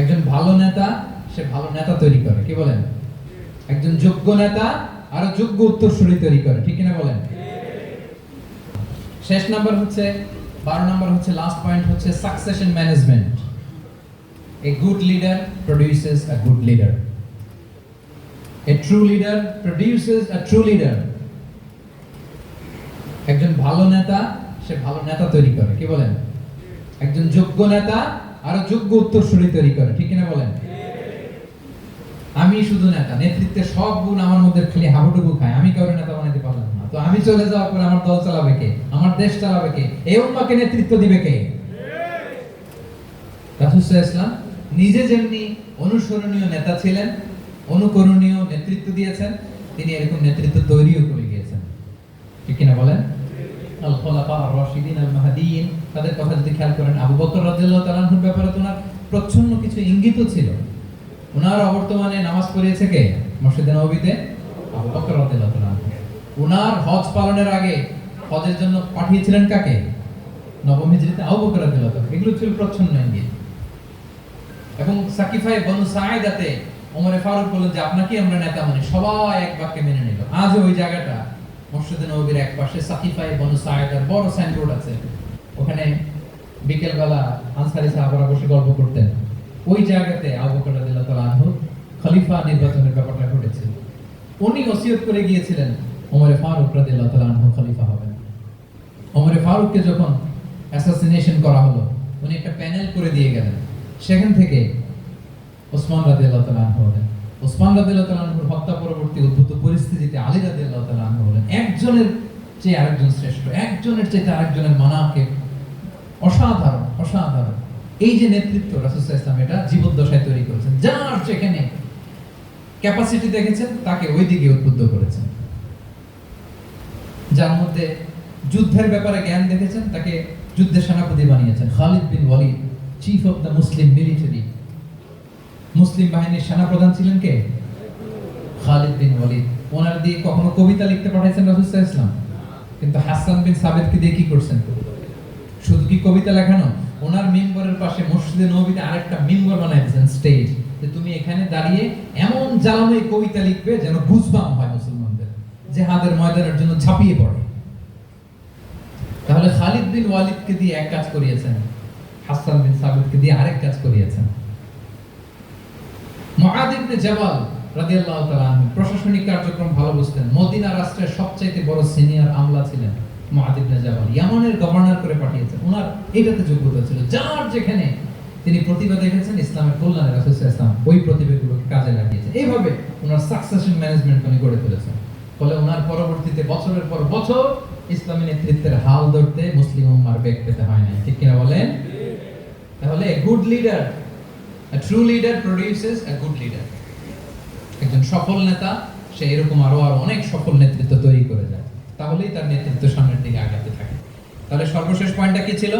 একজন ভালো নেতা, সে ভালো নেতা তৈরি করে। কি বলেন? একজন যোগ্য নেতা আরও যোগ্য উত্তরসূরি তৈরি করে। ঠিক কিনা বলেন? শেষ নাম্বার হচ্ছে, বারো নাম্বার হচ্ছে লাস্ট পয়েন্ট হচ্ছে succession management a good leader produces a good leader a true leader produces a true leader একজন ভালো নেতা, সে ভালো নেতা তৈরি করে। কি বলেন? একজন যোগ্য নেতা আরও যোগ্য উত্তরসূরি তৈরি করে, ঠিক কিনা বলেন? আমি শুধু নেতা নেতৃত্বের সব গুণ আমার মধ্যে খালি হাবুডুবু খায়। আমি কাউকে নেতা বানাইতে পারলাম না। তো আমি চলে যাওয়ার পরে আমার দল চালাবে কে? আমার দেশ চালাবে কে? এই উম্মাকে নেতৃত্ব দিবে কে? রাসূলুল্লাহ ইসলাম নিজে যেমনি অনুসরণীয় নেতা ছিলেন, অনুকরণীয় নেতৃত্ব দিয়েছেন, তিনি এরকম নেতৃত্ব তৈরিও করে গিয়েছেন। ঠিক কিনা বলেন? তাদের কথা যদি খেয়াল করেন, আবু বকর ব্যাপারে প্রচ্ছন্ন কিছু ইঙ্গিতও ছিল। ওনার অবর্তমানে নামাজ পড়িয়েছে কে? মসজিদে নববীতে? আবু বকর ওনার হজ পালনের আগে হজের জন্য পাঠিয়েছিলেন কাকে? নবম আবু বকর এগুলো ছিল প্রচ্ছন্ন ইঙ্গিত। এবং সাকিফাই বনু সাইদাতে ওমরে ফারুক যে আপনাকে আমরা নেতা মানে সবাই এক বাক্যে মেনে নিল। আজ ওই জায়গাটা মসজিদে নবীর এক পাশে সাকিফাই বনু সাইদার বড় সাইনবোর্ড আছে। ওখানে বিকেল বেলা আনসারি সাহাবারা বসে গল্প করতেন। ওই জায়গাতে আবু বকর রাদিয়াল্লাহু তাআলা আনহু খলিফা নির্বাচনের ব্যাপারটা ঘটেছিল উনি ওসিয়ত করে গিয়েছিলেন, ওমরে ফারুক রাদিয়াল্লাহু তাআলা আনহু খলিফা হবেন। ওমরে ফারুককে যখন অ্যাসাসিনেশন করা হলো, উনি একটা প্যানেল করে দিয়ে গেলেন। সেখান থেকে ওসমান রাদিয়াল্লাহু তাআলা আনহু হলেন। ওসমান রাদিয়াল্লাহু তাআলা আনহুর হত্যা পরবর্তী উদ্ভূত পরিস্থিতিতে আলী রাদিয়াল্লাহু তাআলা আনহু হলেন একজনের চেয়ে আরেকজন শ্রেষ্ঠ, একজনের চেয়ে আরেকজনের মানাকে অসাধারণ অসাধারণ। এই যে নেতৃত্ব রাসূলুল্লাহ ইসলাম এটা জীবদ্দশায় তৈরি করেছেন, যার যেখানে ক্যাপাসিটি দেখেছেন, তাকে ওই দিকে উদ্বুদ্ধ করেছেন। যার মধ্যে যুদ্ধের ব্যাপারে জ্ঞান দেখেছেন, তাকে যুদ্ধের সেনাপতি বানিয়েছেন। Khalid bin Walid chief of the Muslim military Muslim বাহিনীর সেনাপ্রধান ছিলেন কে? খালিদ বিন ওয়ালিদ। ওনার দিয়ে কখনো কবিতা লিখতে পাঠাইছেন রাসূলুল্লাহ ইসলাম কিন্তু হাসান বিন সাবেদকে দিয়ে কি করছেন? শুধু কি কবিতা লেখানো ওনার মিম্বরের পাশে মসজিদে নবীতে আরেকটা মিম্বর বানাইছেন স্টেজ যে তুমি এখানে দাঁড়িয়ে এমন জ্বালানো কবিতা লিখবে যেন বুঝবাম হয় মুসলমানদের যে হাতের ময়দানের জন্য ঝাঁপিয়ে পড়ে। তাহলে খালিদ বিন ওয়ালিদকে দিয়ে এক কাজ করিয়েছেন, হাসান বিন সাবিতকে দিয়ে আরেক কাজ করিয়েছেন। মুআদ ইবনে জাবাল রাদিয়াল্লাহু তাআলা প্রশাসনিক কার্যক্রম ভালো বুঝতেন। মদিনা রাষ্ট্রের বড় সিনিয়র আমলা ছিলেন মুআদ ইবনে জাবাল। ইয়ামানের গভর্নর করে পাঠিয়েছেন। ওনার এটাতে যোগ্যতা ছিল, যার যেখানে তিনি প্রতিভা দেখেছেন, ইসলামের কল্যাণে ইসলাম ওই প্রতিভাগুলোকে কাজে এইভাবে ওনার সাকসেশন ম্যানেজমেন্ট উনি গড়ে তুলেছেন। ফলে ওনার পরবর্তীতে বছরের পর বছর ইসলামী নেতৃত্বের হাল ধরতে মুসলিম উম্মার বেগ পেতে হয় না ঠিক কিনা বলেন? তাহলে good leader A true leader produces a. সফল নেতা, সে এরকম আরও আরও অনেক সফল নেতৃত্ব তৈরি করে যায় তাহলেই তার নেতৃত্ব সামনের দিকে আগাতে থাকে। তাহলে সর্বশেষ পয়েন্টটা কি ছিল?